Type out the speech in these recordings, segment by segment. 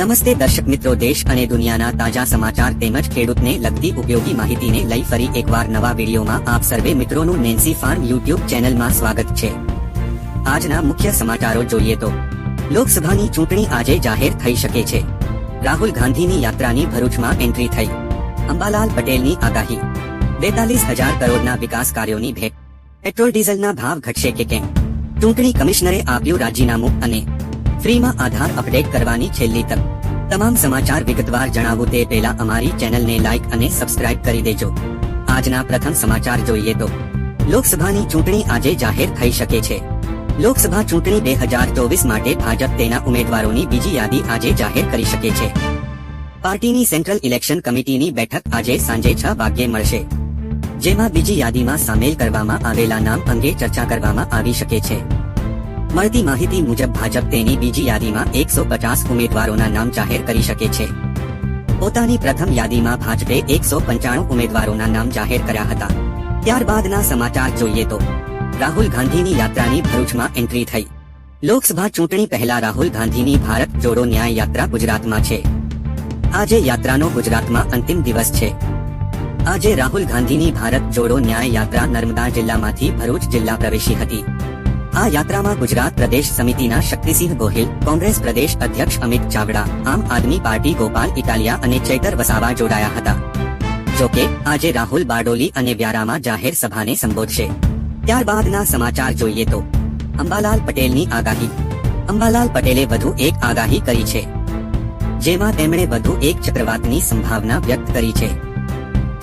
નમસ્તે દર્શક મિત્રો, દેશ અને દુનિયાના તાજા સમાચાર તેમજ ખેડૂતને લગતી ઉપયોગી માહિતીને લઈ ફરી એકવાર નવા વિડીયોમાં આપ સર્વે મિત્રોનું નેન્સી ફાર્મ યુટ્યુબ ચેનલમાં સ્વાગત છે. આજના મુખ્ય સમાચારો જોઈએ તો, લોકસભાની ચૂંટણી આજે જાહેર થઈ શકે છે. રાહુલ ગાંધીની યાત્રાની ભરૂચમાં એન્ટ્રી થઈ. અંબાલાલ પટેલની આગાહી. બેતાલીસ હજાર કરોડના વિકાસ કાર્યોની ભેટ. પેટ્રોલ ડીઝલના ભાવ ઘટશે કે કેમ? ચૂંટણી કમિશનરે આપ્યું રાજીનામું અને ફ્રીમાં આધાર અપડેટ કરવાની છેલ્લી તક. તમામ સમાચાર વિગતવાર જણાવું તે પહેલા અમારી ચેનલને લાઇક અને સબસ્ક્રાઇબ કરી દેજો. આજના પ્રથમ સમાચાર જોઈએ તો. લોકસભાની ચૂંટણી આજે જાહેર થઈ શકે છે. લોકસભા ચૂંટણી બે હજાર ચોવીસ માટે ભાજપ તેના ઉમેદવારોની બીજી યાદી આજે જાહેર કરી શકે છે. પાર્ટીની સેન્ટ્રલ ઇલેક્શન કમિટીની બેઠક આજે સાંજે છ વાગ્યે મળશે. જેમાં બીજી યાદીમાં સામેલ કરવામાં આવેલા નામ અંગે ચર્ચા કરવામાં આવી શકે છે. મળતી માહિતી મુજબ ભાજપ તેની બીજી યાદીમાં એકસો પચાસ ઉમેદવારોના નામ જાહેર કરી શકે છે. પોતાની પ્રથમ યાદીમાં ભાજપે એકસો પંચાણું ઉમેદવારોના નામ જાહેર કર્યા હતા. ત્યારબાદના સમાચાર જોઈએ તો, રાહુલ ગાંધીની યાત્રાની ભરૂચમાં એન્ટ્રી થઈ. લોકસભા ચૂંટણી પહેલા રાહુલ ગાંધીની ભારત જોડો ન્યાય યાત્રા ગુજરાતમાં છે. આજે યાત્રાનો ગુજરાતમાં અંતિમ દિવસ છે. આજે રાહુલ ગાંધીની ભારત જોડો ન્યાય યાત્રા નર્મદા જિલ્લામાંથી ભરૂચ જિલ્લા પ્રવેશી હતી. આ યાત્રામાં ગુજરાત પ્રદેશ સમિતિના શક્તિસિંહ ગોહિલ, કોંગ્રેસ પ્રદેશ અધ્યક્ષ અમિત ચાવડા, આમ આદમી પાર્ટી ગોપાલ ઇટાલિયા અને ચૈતર વસાવા જોડાયા હતા. જોકે, આજે રાહુલ બારડોલી અને વ્યારામાં જાહેર સભાને સંબોધશે. ત્યારબાદના સમાચાર જોઈએ તો, અંબાલાલ પટેલની આગાહી. અંબાલાલ પટેલે વધુ એક આગાહી કરી છે. જેમાં તેમણે વધુ એક ચક્રવાતની સંભાવના વ્યક્ત કરી છે.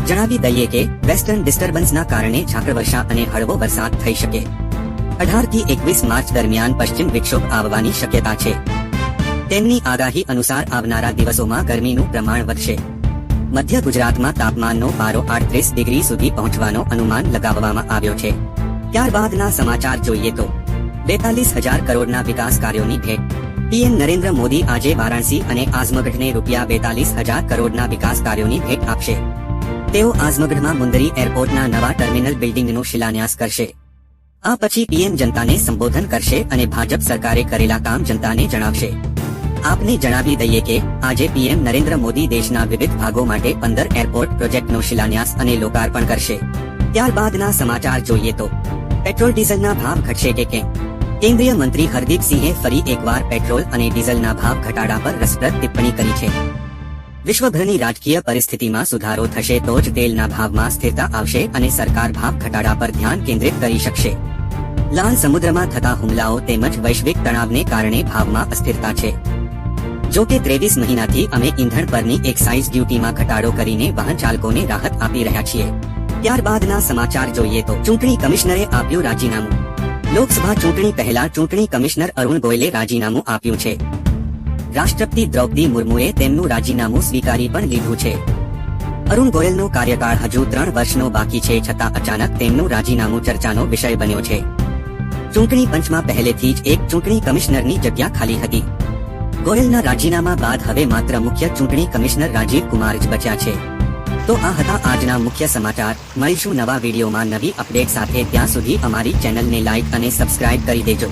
જણાવી દઈએ કે, વેસ્ટર્ન ડિસ્ટર્બન્સના કારણે ઝાકળવર્ષા અને હળવો વરસાદ થઈ શકે. અઢારથી એકવીસ માર્ચ દરમિયાન પશ્ચિમ વિક્ષોભ આવવાની શક્યતા છે. તેમની આગાહી અનુસાર આવનારા દિવસોમાં ગરમીનું પ્રમાણ વધશે. મધ્ય ગુજરાતમાં તાપમાનનો પારો આડત્રીસ ડિગ્રી સુધી પહોંચવાનો અનુમાન લગાવવામાં આવ્યો છે. ત્યારબાદના સમાચાર જોઈએ તો, બેતાલીસ હજાર કરોડના વિકાસ કાર્યોની ભેટ. પીએમ નરેન્દ્ર મોદી આજે વારાણસી અને આઝમગઢને રૂપિયા બેતાલીસ હજાર કરોડના વિકાસ કાર્યોની ભેટ આપશે. તેઓ આઝમગઢમાં મુંદરી એરપોર્ટના નવા ટર્મિનલ બિલ્ડિંગનો શિલાન્યાસ કરશે. આ પછી પીએમ જનતાને સંબોધન કરશે અને ભાજપ સરકારે કરેલા કામ જનતાને જણાવશે. આપને જણાવી દઈએ કે, આજે પીએમ નરેન્દ્ર મોદી દેશના વિવિધ ભાગો માટે પંદર એરપોર્ટ પ્રોજેક્ટનો શિલાન્યાસ અને લોકાર્પણ કરશે. ત્યારબાદના સમાચાર જોઈએ તો, પેટ્રોલ ડીઝલના ભાવ ઘટશે કે કેમ? કેન્દ્રીય મંત્રી હરદીપસિંહે ફરી એકવાર પેટ્રોલ અને ડીઝલના ભાવ ઘટાડા પર રસપ્રદ ટિપ્પણી કરી છે. વિશ્વભરની રાજકીય પરિસ્થિતિમાં સુધારો થશે તો જ તેલના ભાવમાં સ્થિરતા આવશે અને સરકાર ભાવ ઘટાડા પર ધ્યાન કેન્દ્રિત કરી શકશે. લાલ સમુદ્રમાં થતા હુમલાઓ તેમજ વૈશ્વિક તણાવને કારણે ભાવમાં અસ્થિરતા છે. જો કે ત્રેવીસ મહિનાથી અમે ઈંધણ પરની એક્સાઇઝ ડ્યુટીમાં ઘટાડો કરીને વાહન ચાલકોને રાહત આપી રહ્યા છીએ. ત્યારબાદના સમાચાર જોઈએ તો ચૂંટણી કમિશનરે આપ્યું રાજીનામું. લોકસભા ચૂંટણી પહેલા ચૂંટણી કમિશનર અરુણ ગોયલે રાજીનામું આપ્યું છે. રાષ્ટ્રપતિ દ્રૌપદી મુર્મુએ તેમનું રાજીનામું સ્વીકારી પણ લીધું છે. અરુણ ગોયલનો કાર્યકાળ હજુ ત્રણ વર્ષનો બાકી છે છતાં અચાનક તેમનું રાજીનામું ચર્ચાનો વિષય બન્યો છે. ચૂંટણી પંચમાં પહેલેથી જ એક ચૂંટણી કમિશનરની જગ્યા ખાલી હતી. ગોયલના રાજીનામા બાદ હવે માત્ર મુખ્ય ચૂંટણી કમિશનર રાજીવ કુમાર જ બચ્યા છે. તો આ હતા આજના મુખ્ય સમાચાર. મળીશું નવા વિડીયોમાં નવી અપડેટ સાથે. ત્યાં સુધી અમારી ચેનલને લાઇક અને સબસ્ક્રાઇબ કરી દેજો.